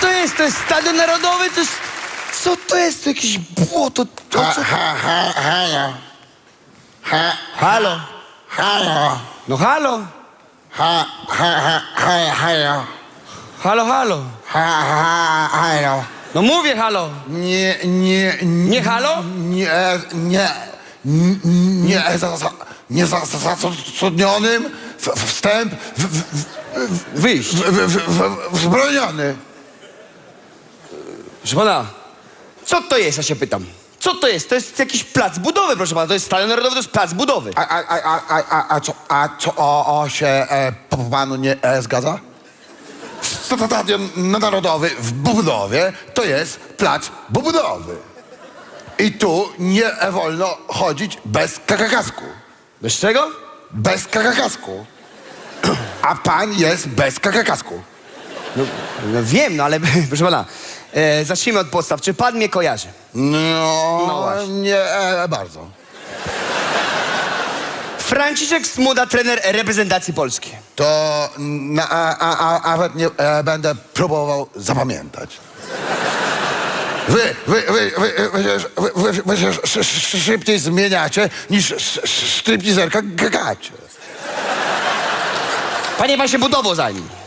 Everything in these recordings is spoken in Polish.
to jest? To jest Stadion Narodowy? To jest... Co to jest? To jakieś błoto? To, Ha, co... ha, ha, halo. Ha, Halo? halo. No halo? Ha, ha, ha, ha, halo. Halo, halo? Ha, ha, halo. No mówię halo. Nie, nie, Nie halo? Nie, nie, n- nie, za, za, nie za, za, za zatrudnionym w- wstęp w, w, w, Wyjść. w, w, w, wzbroniony. Proszę pana, co to jest, ja się pytam? Co to jest? To jest jakiś plac budowy, proszę pana. To jest Stadion Narodowy, to jest plac budowy. A, a, a, a, a, a, a co, a co o, o się e, po panu nie e, zgadza? Stadion Narodowy w budowie to jest plac budowy. I tu nie wolno chodzić bez kakakasku. Bez czego? Bez kakakasku. A pan jest bez kakakasku. No, no wiem, no ale proszę pana, e, zacznijmy od podstaw. Czy pan mnie kojarzy? No, No właśnie. nie e, bardzo. Franciszek Smuda, trener reprezentacji Polski. To na, a, a, a, nawet nie e, będę próbował zapamiętać. Wy, wy, wy, wy, wy, się- wy, wy, wy się sz, sz, szybciej zmieniacie niż sz- sz- stripteaserka gagacie. Panie, pan się budową zajmie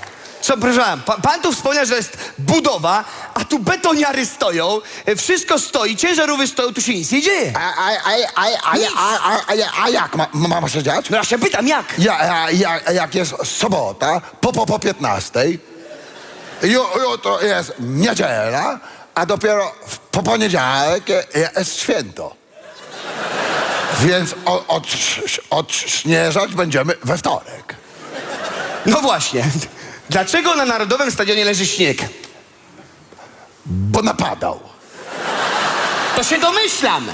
co, proszę pan, pan tu wspomniał, że jest budowa, a tu betoniary stoją, e, wszystko stoi, ciężarówki stoją, tu się nic nie dzieje. A, a, a, a, a, a, a, a, a, a jak ma, ma, ma się dziać? No ja się pytam, jak? Ja, a, ja, jak jest sobota, po, po, po 15, ju, jutro jest niedziela, a dopiero w, po poniedziałek jest święto. Więc o- odsz- odśnieżać będziemy we wtorek. No właśnie. Dlaczego na Narodowym Stadionie leży śnieg? Bo napadał. To się domyślam.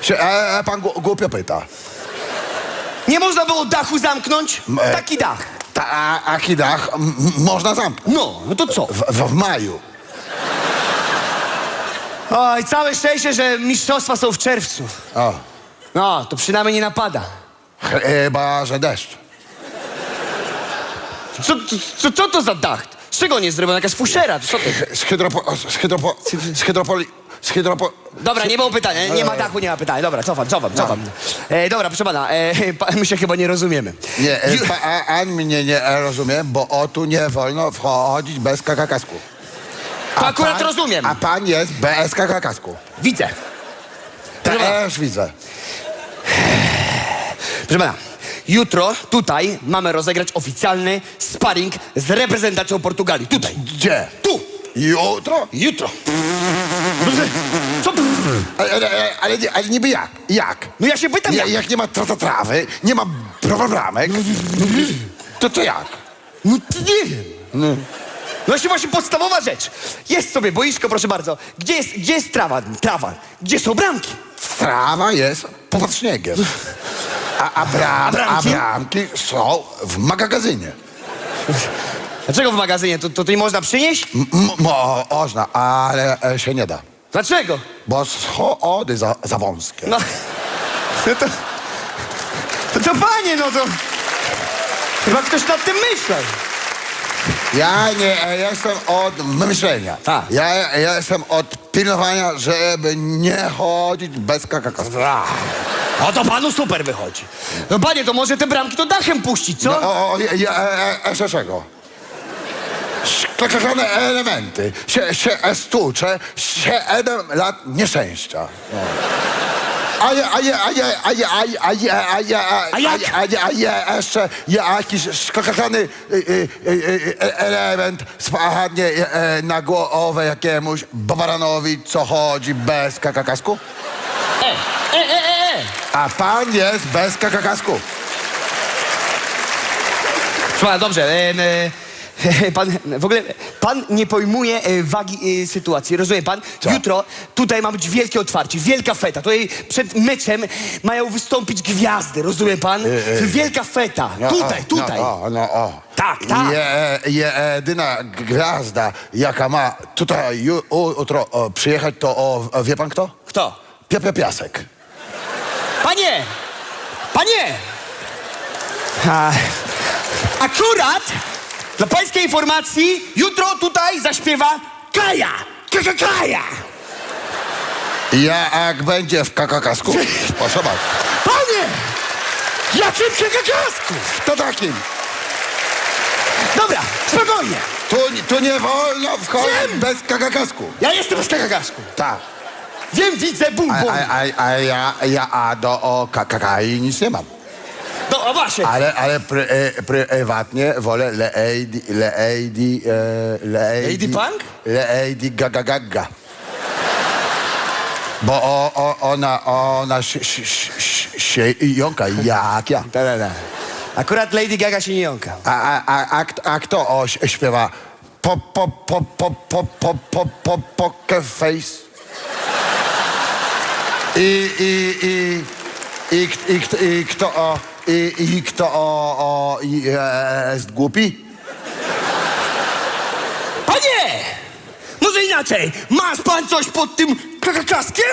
Się, e, e, pan głupio pyta. Nie można było dachu zamknąć? E- Taki dach. Ta, a, aki dach m, można zamknąć. No, no to co? W, w, w maju. Oj, całe szczęście, że mistrzostwa są w czerwcu. O, No, to przynajmniej nie napada. chyba, że deszcz. Co, co, co to za dach? Z czego on jest zrobiony? Jakaś fuszera? Co to? Z hydropo... Z hydropo... Z hydropoli... Z hydropo... Dobra, nie było pytania. Nie ma dachu, nie ma pytania. Dobra, cofam, cofam, cofam. E, dobra, proszę pana, e, pa, my się chyba nie rozumiemy. Nie, e, Ju- pa, a, an mnie nie rozumie, bo o tu nie wolno wchodzić bez kakakasku. To akurat rozumiem. A pan jest bez kakakasku. Widzę. Proszę pana, Też widzę. proszę pana, jutro tutaj mamy rozegrać oficjalny sparring z reprezentacją Portugalii. Tutaj. Gdzie? Tu. Jutro? Jutro. Co? Ale, ale, ale, nie- ale niby jak? Jak? No ja się pytam, Ja, jak? jak nie ma tra, tra, trawy, nie ma bra- bramek, to to jak? No to nie wiem. No. Właśnie, właśnie podstawowa rzecz. Jest sobie boisko, proszę bardzo. Gdzie jest, gdzie jest trawa? Trawa. Gdzie są bramki? Trawa jest pod śniegiem. A, a, bram, A bramki? a bramki są w magazynie. Dlaczego w magazynie? To, to, to nie można przynieść? M- m- można, ale e, się nie da. Dlaczego? Bo schody za, za wąskie. No, no to, to, to panie, no to... Chyba ktoś nad tym myślał. Ja nie e, jestem od myślenia. Tak. Ja, ja jestem od pilnowania, żeby nie chodzić bez kakaka. O, to panu super wychodzi. No panie, to może te bramki to dachem puścić, co? No, o, o, ja, ja, e, e, jeszcze czego? Szklaczone elementy się, się e, stłucze, siedem lat nieszczęścia. No. A ja, a ja, a ja, a ja, a ja, a ja, a ja, A a ja, a ja, a ja jeszcze jakiś szklaczony y, y, y, e- element spadnie e, na głowę jakiemuś babaranowi, co chodzi bez kakakasku? E, e, e, e, e. A pan jest bez kakakasku. Pana, dobrze. em, e, Pan, w ogóle, pan nie pojmuje e, wagi e, sytuacji, rozumie pan? Co? Jutro tutaj ma być wielkie otwarcie, wielka feta. Tutaj przed meczem mają wystąpić gwiazdy, rozumie pan? Wielka feta, No, tutaj, o, tutaj. No, o, no, o. Tak, tak. Je, jedyna gwiazda, jaka ma tutaj ju- jutro o, przyjechać, to o, wie pan kto? Kto? Piepe Piasek. Panie! Panie! A, akurat dla pańskiej informacji jutro tutaj zaśpiewa Kaja! Kaja! Ja jak będzie w kakakasku, proszę bardzo. Panie! Jakim kakakasku? To takim. Dobra, spokojnie. Tu, tu nie wolno wchodzić Wiem. bez kakakasku. Ja jestem bez kakakasku. Tak. Wiem, widzę, bum, A, bum. a, a, a ja, ja a do o kakai nic nie mam. No, a właśnie. Ale, ale pry, e, prywatnie wolę Lady, Lady, e, Lady... Lady Punk? Lady Gaga Gaga. Bo o, o, ona, ona się, się, się, się jąka jak ja. Da, da, da. Akurat Lady Gaga się nie jąka. A, a, a, a, a kto o, ś- śpiewa? Po, po, po, po, po, po, po, po, poker face. I, i, i, i, i, kto- i kto o, i, i kto o, o jest głupi? Panie! Może inaczej. Masz pan coś pod tym kakakaskiem?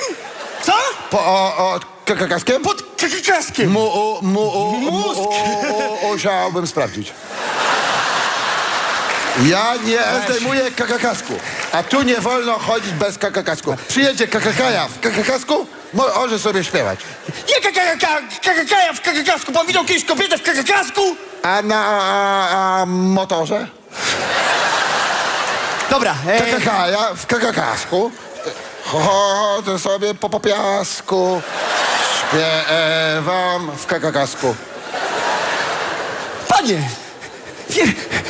Co? Po, o, o kakakaskiem? Pod kakakaskiem. Mu, u, mu, u, mu, Mózg. u, u, musiałbym sprawdzić. Ja nie zdejmuję kakakasku, a tu nie wolno chodzić bez kakakasku. Przyjedzie kakakaja w kakakasku, mo- może sobie śpiewać. Jaka kakaka, kakakaja w kakakasku? Pan widział kiedyś kobietę w kakakasku? A na a, a motorze? Dobra, e, Kakakaja w kakakasku. Chodzę sobie po popiasku, śpiewam w kakakasku. panie!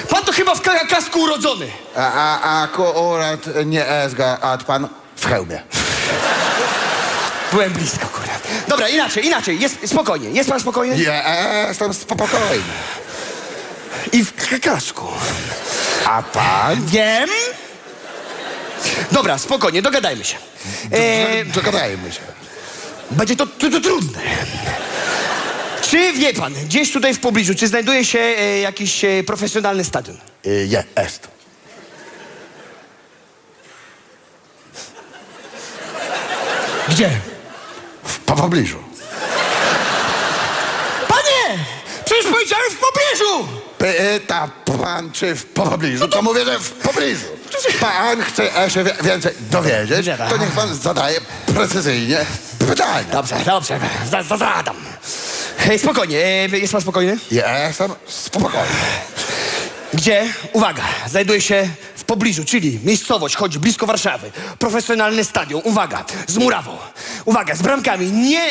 Pan chyba w kakakasku urodzony. A, a, akurat nie a pan w hełmie. Byłem blisko, kurwa. Dobra, inaczej, inaczej. Jest spokojnie. Jest pan spokojny? Jestem spokojny. I w kakakasku. A pan? Wiem. Dobra, spokojnie, dogadajmy się. E, Dogadajmy się. będzie to, to, to trudne. Czy wie pan, gdzieś tutaj w pobliżu, czy znajduje się e, jakiś e, profesjonalny stadion? Y, Jest. Gdzie? W po pobliżu. Panie! Przecież powiedziałem w pobliżu! Pyta pan, czy w pobliżu? To mówię, że w pobliżu. Pan chce wie- więcej dowiedzieć, to niech pan zadaje precyzyjnie pytania. Dobrze, dobrze, za, za, zadam. Hej, spokojnie, e, jest pan spokojny? Jestem spokojny. Gdzie, uwaga, znajduje się w pobliżu, czyli miejscowość, choć blisko Warszawy. Profesjonalny stadion, uwaga, z murawą. Uwaga, z bramkami, nie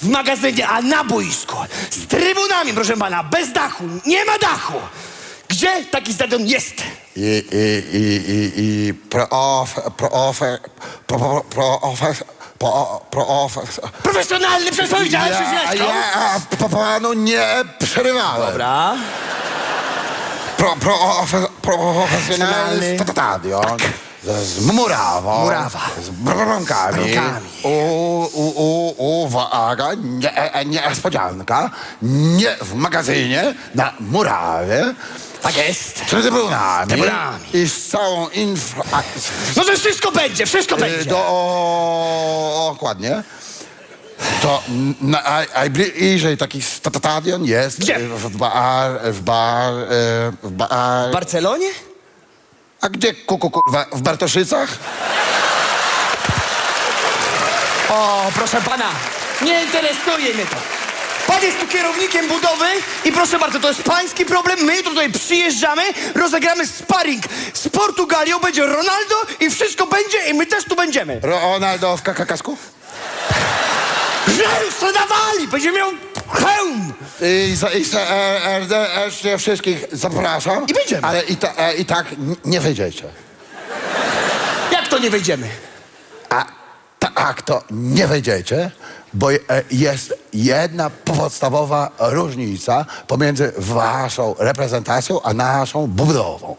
w magazynie, a na boisku. Z trybunami, proszę pana, bez dachu, nie ma dachu. Gdzie taki stadion jest? I, i, i, i, i prof, prof, pro, pro, prof, pro, prof, Profesjonalny, przecież powiedziałem ja, Leszko. ja po panu nie przerywałem. Dobra. Pro, pro, profesjonalny Profesjonalny. stadion. Z, z murawą. Murawa. Z. U, u, u, uwaga, nie, niespodzianka. Nie w magazynie, na murawie. Tak jest. Z trybunami. Trybunami. I z całą infra... No to wszystko będzie, wszystko Y, będzie. Do, dokładnie. To na- naj- najbliżej taki stadion jest Gdzie? w bar, w bar, y, w bar. W Barcelonie? A gdzie kuku kurwa? W Bartoszycach? O, proszę pana, nie interesuje mnie to. Pan jest tu kierownikiem budowy i proszę bardzo, to jest pański problem. My tutaj przyjeżdżamy, rozegramy sparring z Portugalią, będzie Ronaldo i wszystko będzie i my też tu będziemy. Ronaldo w kakakasku? Żel sprzedawali, będzie miał hełm. I, za- i za- e, serdecznie wszystkich zapraszam. I będziemy. Ale i, ta, e, i tak n- nie wyjdziecie. Jak to nie wejdziemy? A tak to nie wejdziecie, bo e, jest jedna podstawowa różnica pomiędzy waszą reprezentacją a naszą budową.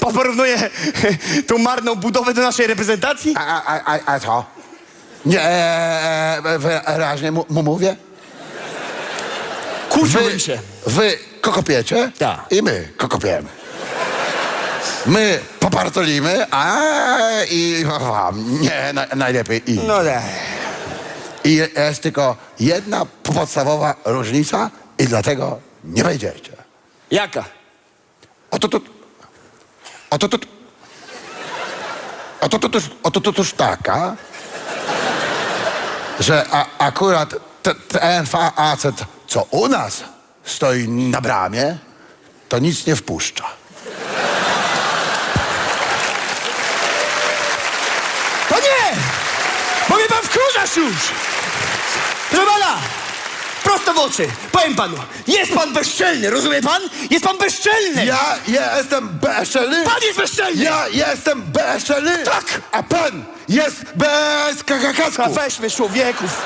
Pan porównuje tą marną budowę do naszej reprezentacji? A, a, a, a co? Nie e, e, wyraźnie mu, mu mówię? Kurczyłbym się. wy kokopiecie Tak. i my kokopiemy. My popartolimy, a i wam nie na, najlepiej i. No tak. I jest tylko jedna podstawowa różnica i dlatego nie wejdziecie. Jaka? Oto tu. Oto tu. Oto to, oto to toż taka, że a, akurat facet, co u nas stoi na bramie, to nic nie wpuszcza. To nie! Bo mnie pan wkurzasz już! Proszę! Prosto w oczy! Powiem panu, jest pan bezczelny, rozumie pan? Jest pan bezczelny! Ja jestem bezczelny? Pan jest bezczelny! Ja jestem bezczelny? Tak! A pan jest bez kakakasku. A weźmy człowieków!